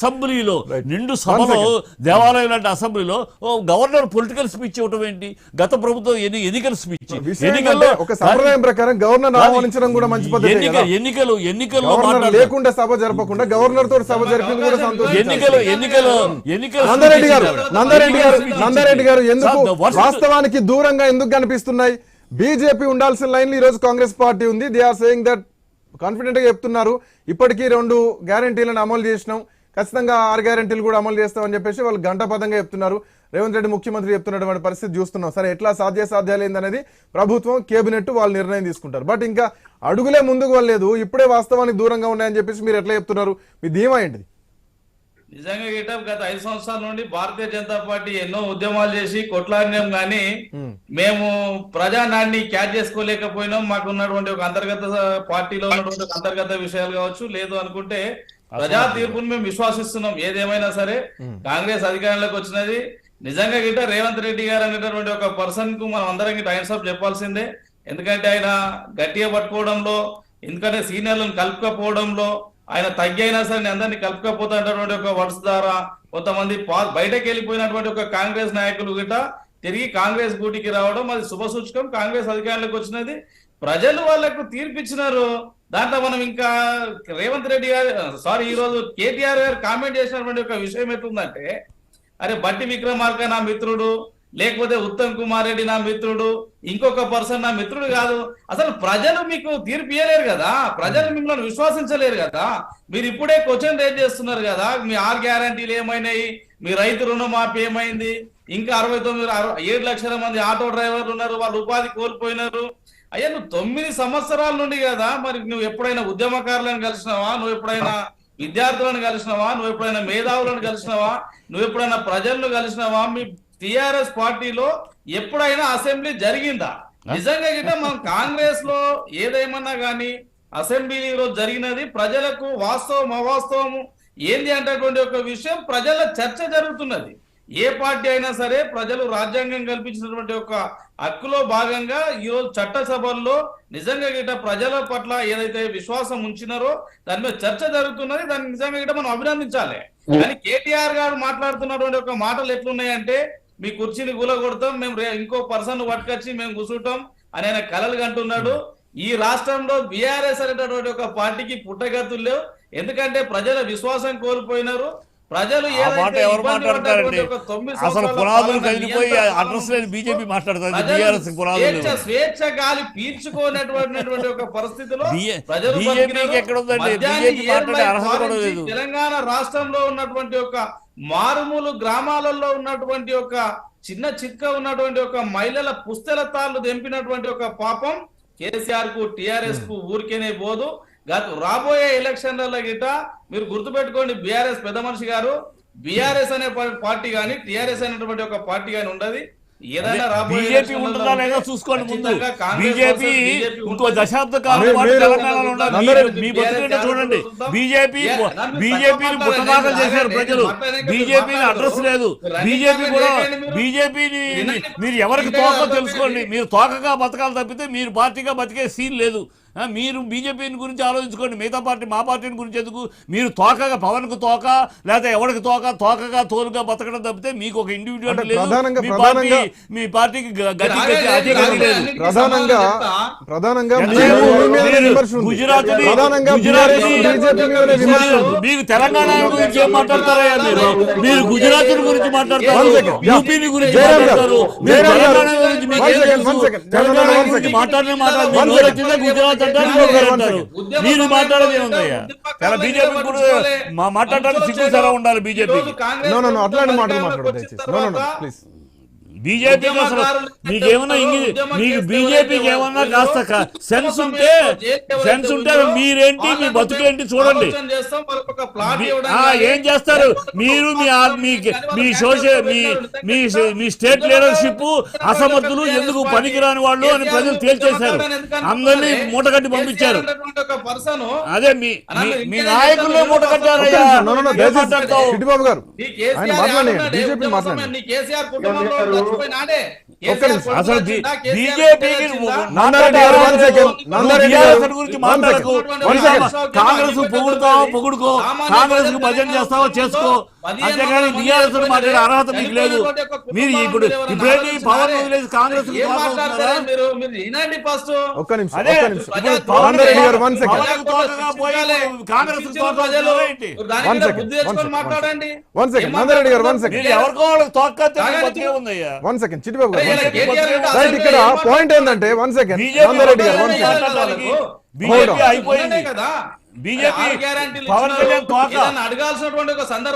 అసెంబ్లీలో నిండు సభలో దేవాలయం లాంటి అసెంబ్లీలో గవర్నర్ పొలిటికల్ స్పీచ్ ఇవ్వటం ఏంటి? గత ప్రభుత్వం ఎన్ని ఎన్నికల స్పీచ్? ఏంటంటే ఒక సంప్రదాయం ప్రకారం గవర్నర్ ఆహ్వానించడం కూడా మంచి పద్ధతి ఎన్నికలు ఎన్నికల్లో. లేకుండా సభ జరపకుండా గవర్నర్ తోటి సభ జరిపింది కూడా సంతోషం ఎన్నికలు ఎన్నికలు ఎన్నికలు నందారెడ్డి గారు నందారెడ్డి గారు నందారెడ్డి గారు ఎందుకు వాస్తవానికి దూరంగా ఎందుకు కనిపిస్తున్నాయి? బీజేపీ ఉండాల్సిన లైన్లు ఈ రోజు కాంగ్రెస్ పార్టీ ఉంది. దే ఆర్ సేయింగ్ దట్ కాన్ఫిడెంట్గా చెప్తున్నారు. ఇప్పటికీ రెండు గ్యారంటీలను అమలు చేసినాం. ఖచ్చితంగా ఆరు గ్యారంటీలు కూడా అమలు చేస్తామని చెప్పేసి వాళ్ళు గంటపదంగా చెప్తున్నారు. రేవంత్ రెడ్డి ముఖ్యమంత్రి చెప్తున్నటువంటి పరిస్థితి చూస్తున్నాం. సరే ఎట్లా సాధ్య సాధ్యాలు ఏందనేది ప్రభుత్వం కేబినెట్ వాళ్ళు నిర్ణయం తీసుకుంటారు. బట్ ఇంకా అడుగులే ముందుకు వెళ్ళలేదు. ఇప్పుడే వాస్తవానికి దూరంగా ఉన్నాయని చెప్పేసి మీరు ఎట్లా చెప్తున్నారు? మీ ధీమా ఏంటిది? నిజంగా గత ఐదు సంవత్సరాల నుండి భారతీయ జనతా పార్టీ ఎన్నో ఉద్యమాలు చేసి కొట్లాడినాం కానీ మేము ప్రజానాన్ని క్యాచ్ చేసుకోలేకపోయినాం. మాకు ఉన్నటువంటి ఒక అంతర్గత పార్టీలో ఉన్నటువంటి అంతర్గత విషయాలు కావచ్చు లేదు అనుకుంటే ప్రజా తీర్పును మేము విశ్వాసిస్తున్నాం. ఏదేమైనా సరే కాంగ్రెస్ అధికారంలోకి వచ్చినది. నిజంగా గిట్ట రేవంత్ రెడ్డి గారు అనేటటువంటి ఒక పర్సన్కు మనం అందరం ఆయన సబ్ చెప్పాల్సిందే. ఎందుకంటే ఆయన గట్టిగా పట్టుకోవడంలో ఎందుకంటే సీనియర్లను కలుపుకపోవడంలో ఆయన తగ్గి అయినా సరే నేను అందరినీ కలుపుకపోతున్నటువంటి ఒక వర్డ్స్ ద్వారా కొంతమంది పా- బయటకు వెళ్ళిపోయినటువంటి ఒక కాంగ్రెస్ నాయకులు గిట్ట తిరిగి కాంగ్రెస్ గూటికి రావడం అది శుభ సూచకం. కాంగ్రెస్ అధికారంలోకి వచ్చినది. ప్రజలు వాళ్ళకు తీర్పిచ్చినారు. దాంట్లో మనం ఇంకా రేవంత్ రెడ్డి గారు సారీ ఈ రోజు కేటీఆర్ గారు కామెంట్ చేసినటువంటి ఒక విషయం ఎట్లుందంటే అరే బట్టి విక్రమార్క నా మిత్రుడు లేకపోతే ఉత్తమ్ కుమార్ రెడ్డి నా మిత్రుడు ఇంకొక పర్సన్ నా మిత్రుడు కాదు. అసలు ప్రజలు మీకు తీర్పు ఇయ్యలేరు కదా? ప్రజలు మిమ్మల్ని విశ్వసించలేరు కదా? మీరు ఇప్పుడే క్వశ్చన్ రేజ్ చేస్తున్నారు కదా మీ ఆరు గ్యారంటీలు ఏమైనాయి? మీ రైతు రుణమాఫీ ఏమైంది? ఇంకా అరవై తొమ్మిది అరవై- ఏడు లక్షల మంది ఆటో డ్రైవర్లు ఉన్నారు వాళ్ళు ఉపాధి కోల్పోయినారు. అయ్యా నువ్వు తొమ్మిది సంవత్సరాల నుండి కదా మరి నువ్వు ఎప్పుడైనా ఉద్యమకారులను కలిసినావా? నువ్వు ఎప్పుడైనా విద్యార్థులను కలిసినావా? నువ్వు ఎప్పుడైనా మేధావులను కలిసినావా? నువ్వు ఎప్పుడైనా ప్రజలను కలిసినావా? మీ టిఆర్ఎస్ పార్టీలో ఎప్పుడైనా అసెంబ్లీ జరిగిందా? నిజంగా గిట్ట మనం కాంగ్రెస్లో ఏదేమన్నా గానీ అసెంబ్లీలో జరిగినది ప్రజలకు వాస్తవం అవాస్తవము. ఏంది అనేటటువంటి ఒక విషయం ప్రజల చర్చ జరుగుతున్నది. ఏ పార్టీ అయినా సరే ప్రజలు రాజ్యాంగం కల్పించినటువంటి ఒక హక్కులో భాగంగా ఈ చట్టసభల్లో నిజంగా గిట్ట ప్రజల పట్ల ఏదైతే విశ్వాసం ఉంచినారో దాని మీద చర్చ జరుగుతున్నది దాన్ని నిజంగా గిట్ట మనం అభినందించాలి. కానీ కేటీఆర్ గారు మాట్లాడుతున్నటువంటి ఒక మాటలు ఎట్లున్నాయంటే మీ కుర్చీని కూలగొడతాం మేము ఇంకో పర్సన్ పట్టుకొచ్చి మేము కూర్చుంటాం అని ఆయన కలలు కంటున్నాడు. ఈ రాష్ట్రంలో బీఆర్ఎస్ అనేటటువంటి ఒక పార్టీకి పుట్టగతులు లేవు. ఎందుకంటే ప్రజల విశ్వాసం కోల్పోయినారు. ప్రజలు ఆ మాట ఏదైతే ఎవరు ఇబ్బంది మాట్లాడతారండి పడ్డటువంటి ఒక తొమ్మిది అసలు సంవత్సరాల పునాదులు పాలన కదిలిపోయి నియంత్రణ అడ్రస్ లేని బీజేపీ మాట్లాడుతుంది ప్రజలు బీఆర్ఎస్ పునాదులు స్వేచ్ఛ లేవు. స్వేచ్ఛ గాలి పీల్చుకోనటువంటి ఒక పరిస్థితిలో బి- ప్రజలు బీజేపీకి బతికినారు. ఎక్కడ ఉందండి? మద్యాన్ని బీజేపీ మాట్లాడే ఏర్లై అర్హత కూడా పాలించి లేదు. తెలంగాణ రాష్ట్రంలో ఉన్నటువంటి ఒక మారుమూలు గ్రామాలలో ఉన్నటువంటి ఒక చిన్న చిక్క ఉన్నటువంటి ఒక మహిళల పుస్తల తాళ్ళు తెంపినటువంటి ఒక పాపం కేసీఆర్కు టిఆర్ఎస్కు ఊరికేనే పోదు గత రాబోయే ఎలక్షన్లలో గిట మీరు గుర్తుపెట్టుకోండి బీఆర్ఎస్ పెద్ద మనిషి గారు. బీఆర్ఎస్ అనే పార్టీ గాని టిఆర్ఎస్ అనేటువంటి ఒక పార్టీ గాని ఉండదు. ఏదైనా రాబోయే బీజేపీ ఎలక్షన్లలో ఉంటుందా లేదా ఉంటే చూసుకోండి ముందు. బీజేపీ ఇంకో. దశాబ్ద కాలం పాటు తెలంగాణలో ఉండాలి. మీ బతుకంటే చూడండి. బీజేపీ బీజేపీని చేశారు ప్రజలు. బీజేపీని అడ్రస్ లేదు. బీజేపీ కూడా బీజేపీని మీరు ఎవరికి తోక తెలుసుకోండి. మీరు తోకగా బతకాలి తప్పితే మీరు పార్టీగా బతికే సీన్ లేదు. మీరు బీజేపీని గురించి ఆలోచించుకోండి మిగతా పార్టీ మా పార్టీని గురించి ఎందుకు మీరు తోకగా పవన్కు తోక లేకపోతే ఎవరికి తోక తోకగా తోలుగా బతకడం తప్పితే మీకు ఒక ఇండివిజువల్ లేదు ప్రధానంగా- మీ పార్టీ మీ పార్టీకి ప్రధానంగా? మీ మీదనే మీరు తెలంగాణ గురించి ఏం మాట్లాడతారయ్యా మీరు మీరు గుజరాత్ గురించి మాట్లాడతారు. యూపీని గురించి మాట్లాడతారు మీరు తెలంగాణ గురించి మీకు one ఏం second, తెలుసు? one second. తెలంగాణ one గురించి second. మాట్లాడిన మాట్లాడు One మీరు second. వచ్చిందే గుజరాత్ అంటారు. మీరు మాట్లాడేది ఏముందయ్యా? చాలా బీజేపీ మాట్లాడడానికి సిగ్గు సరా ఉండాలి no, అట్లాంటి మాటలు మాట్లాడదు దయచేసి. బీజేపీకి అసలు మీకేమన్నా ఇంగి మీకు బీజేపీకి ఏమన్నా కాస్త సెన్స్ ఉంటే సెన్స్ ఉంటే మీరేంటి? మీ బతుకేంటి చూడండి. మీ- ఆ, ఏం చేస్తారు? మీరు మీ ఆ- మీ సోషల్ మీ మీ మీ స్టేట్ లీడర్షిప్ అసమర్థులు ఎందుకు పనికిరాని వాళ్ళు అని ప్రజలు తేల్చేశారు. అందరినీ మూటగట్టి పంపించారు. అదే మీ మీ- నాయకులే మూటగట్టారయ్యా గారు. మాట్లాడండి బీజేపీ మాట్లాడండి. ช่วยนะเด้ అసలు బీజేపీకి. కాంగ్రెస్ పొగుడుతావో పొగుడుకో కాంగ్రెస్కు భజన చేస్తావో? చేసుకో. అంతేగాని టీఆర్ఎస్ మాట్లాడే అర్హత మీకు లేదు. మీరు ఇప్పుడు ఇప్పుడేంటి పవన్ వదిలేసి కాంగ్రెస్ ఒక్క నిమిషం one second one second Chittibabu గారు రైట్ ఇక్కడ పాయింట్ ఏంటంటే వన్ సెకండ్ గారు వన్ సెకండ్. అయిపోయింది. కదా. బీజేపీ పవన్. కళ్యాణ్ అడగాల్సినటువంటి ఒక సందర్భం